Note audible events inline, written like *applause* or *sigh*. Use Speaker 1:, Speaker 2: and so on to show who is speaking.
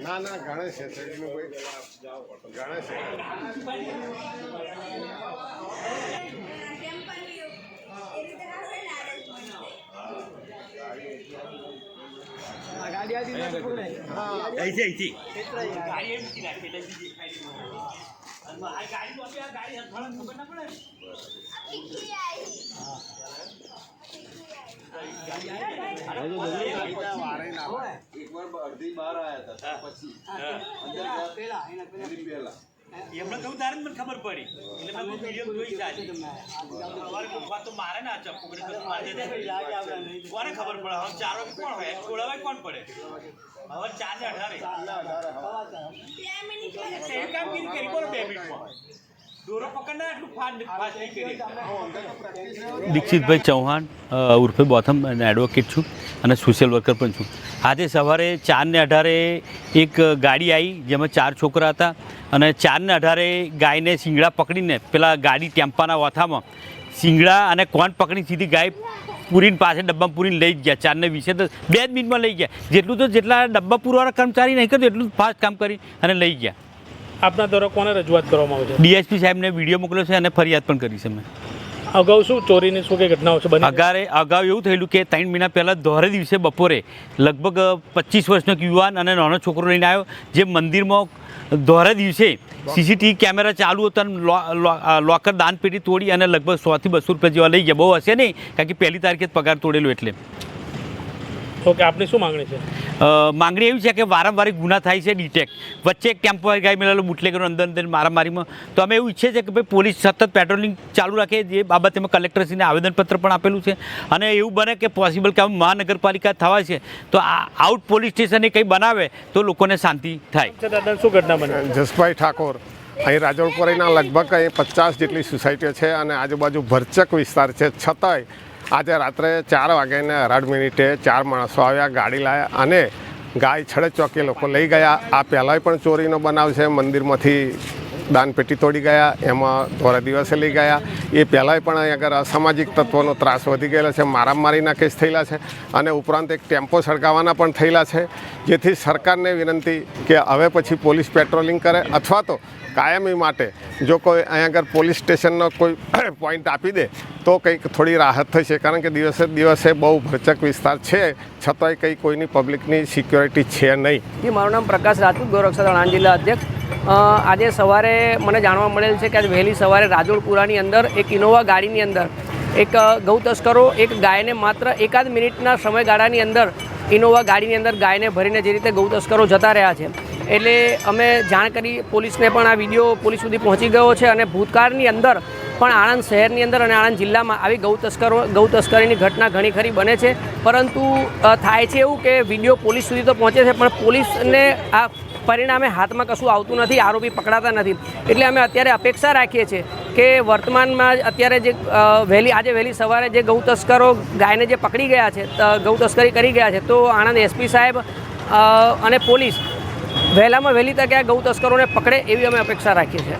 Speaker 1: ના ના ગણેશ ગાડી કોઈ ગણેશ છે.
Speaker 2: અહીંથી અહીંથી.
Speaker 3: એકવાર અડધી બહાર આવ્યા હતા પછી. અંદર ગયા એની પહેલા.
Speaker 2: એમને કહ્યું તારે મને ખબર પડી. એટલે મેં વીડિયો જોઈ કોક તો મારે ના ચપ્પુ કોને ખબર પડે? હવે ચાર વાગે કોણ હોય? છોડાવાય કોણ પડે? હવે ચાર ને અઢારે. કામગીરી કરી બોલો બે મિનિટમાં.
Speaker 4: દીક્ષિતભાઈ ચૌહાણ ઉર્ફે બોથમ અને એડવોકેટ છું અને સોશિયલ વર્કર પણ છું. આજે સવારે ચાર ને અઢારે એક ગાડી આવી જેમાં ચાર છોકરા હતા. અને ચારને અઢારે ગાયને શિંગડા પકડીને પેલા ગાડી ટેમ્પાના વાથામાં શિંગડા અને કોણ પકડી સીધી ગાય પૂરીને પાસે ડબ્બા પૂરીને લઈ જ ગયા. ચારને વીસે તો બે જ મિનિટમાં લઈ ગયા. જેટલું તો જેટલા ડબ્બા પૂરવાના કર્મચારી નહીં કરતો એટલું ફાસ્ટ કામ કરી અને લઈ ગયા.
Speaker 5: આપના દ્વારા કોને રજૂઆત કરવામાં આવે છે?
Speaker 4: ડીએસપી સાહેબને વીડિયો મોકલ્યો છે અને ફરિયાદ પણ કરી છે મેં
Speaker 5: અગાઉ શું ચોરીની શું કે ઘટનાઓ છે
Speaker 4: અગારે અગાઉ એવું થયેલું કે ત્રણ મહિના પહેલાં દોહરે દિવસે બપોરે લગભગ પચીસ વર્ષનો યુવાન અને નાનો છોકરો લઈને આવ્યો, જે મંદિરમાં દોહરે દિવસે સીસીટીવી કેમેરા ચાલુ હતો લોકર દાન પેટી તોડી અને લગભગ સોથી બસો રૂપિયા જેવા લઈ ગયા. બહુ હશે નહીં, કારણ કે પહેલી તારીખે જ પગાર તોડેલો એટલે.
Speaker 5: ઓકે આપની શું માંગણી છે?
Speaker 4: માંગણી એવી છે કે વારંવાર ગુના થાય છે ડિટેક વચ્ચે એક ટેમ્પો ગાય મેળવેલો બુટલેગરો અંદર અંદર મારામારીમાં. તો અમે એવું ઈચ્છીએ છીએ કે ભાઈ પોલીસ સતત પેટ્રોલિંગ ચાલુ રાખે જે બાબતે અમે કલેક્ટરશ્રીને આવેદનપત્ર પણ આપેલું છે. અને એવું બને કે પોસિબલ કે આમ મહાનગરપાલિકા થવા છે તો આ આઉટ પોલીસ સ્ટેશને કંઈ બનાવે તો લોકોને શાંતિ થાય.
Speaker 5: દાદા શું ઘટના બને?
Speaker 1: જસભાઈ ઠાકોર અહીં રાજોડપુરીના લગભગ અહીં પચાસ જેટલી સોસાયટીઓ છે અને આજુબાજુ ભરચક વિસ્તાર છે. છતાંય આજે રાત્રે ચાર વાગ્યાને અઢાર મિનિટે ચાર માણસો આવ્યા, ગાડી લાવ્યા અને ગાય છડે ચોકે લોકો લઈ ગયા. આ પહેલાંય પણ ચોરીનો બનાવ છે. મંદિરમાંથી દાનપેટી તોડી ગયા, એમાં ધોરા દિવસે લઈ ગયા. એ પહેલાંય પણ અહીં આગળ અસામાજિક તત્વોનો ત્રાસ વધી ગયેલો છે મારામારીના કેસ થયેલા છે અને ઉપરાંત એક ટેમ્પો સળગાવવાના પણ થયેલા છે, જેથી સરકારને વિનંતી કે હવે પછી પોલીસ પેટ્રોલિંગ કરે અથવા તો કાયમી માટે જો કોઈ અહીં આગળ પોલીસ સ્ટેશનનો કોઈ *clears throat* પોઈન્ટ આપી દે, તો કંઈક થોડી રાહત થશે. કારણ કે દિવસે દિવસે બહુ ભરચક વિસ્તાર છે, છતાંય કંઈ કોઈની પબ્લિકની સિક્યોરિટી છે નહીં.
Speaker 6: મારું નામ પ્રકાશ રાજપૂત ગૌરક્ષા આણંદ જિલ્લા અધ્યક્ષ. આજે સવારે મને જાણવા મળેલ છે કે આજે વહેલી સવારે રાજોડપુરાની અંદર એક ઇનોવા ગાડીની અંદર એક ગૌ તસ્કરો એક ગાયને માત્ર એકાદ મિનિટના સમયગાળાની અંદર ઇનોવા ગાડીની અંદર ગાયને ભરીને જે રીતે ગૌ તસ્કરો જતા રહ્યા છે. એટલે અમે જાણ કરી પોલીસને પણ આ વીડિયો પોલીસ સુધી પહોંચી ગયો છે અને ભૂતકાળની અંદર પણ આણંદ શહેરની અંદર અને આણંદ જિલ્લામાં આવી ગૌ તસ્કરો ગૌ તસ્કરીની ઘટના ઘણી ખરી બને છે. પરંતુ થાય છે એવું કે વીડિયો પોલીસ સુધી તો પહોંચે છે, પણ પોલીસને આ પરિણામે હાથમાં કશું આવતું નથી, આરોપી પકડાતા નથી. એટલે અમે અત્યારે અપેક્ષા રાખીએ છીએ કે વર્તમાનમાં અત્યારે જે વહેલી, આજે વહેલી સવારે જે ગૌ તસ્કરો ગાયને જે પકડી ગયા છે ગૌ તસ્કરી કરી ગયા છે, તો આણંદ એસપી સાહેબ અને પોલીસ વહેલામાં વહેલી તકે આ ગૌ તસ્કરોને પકડે એવી અમે અપેક્ષા રાખીએ છીએ.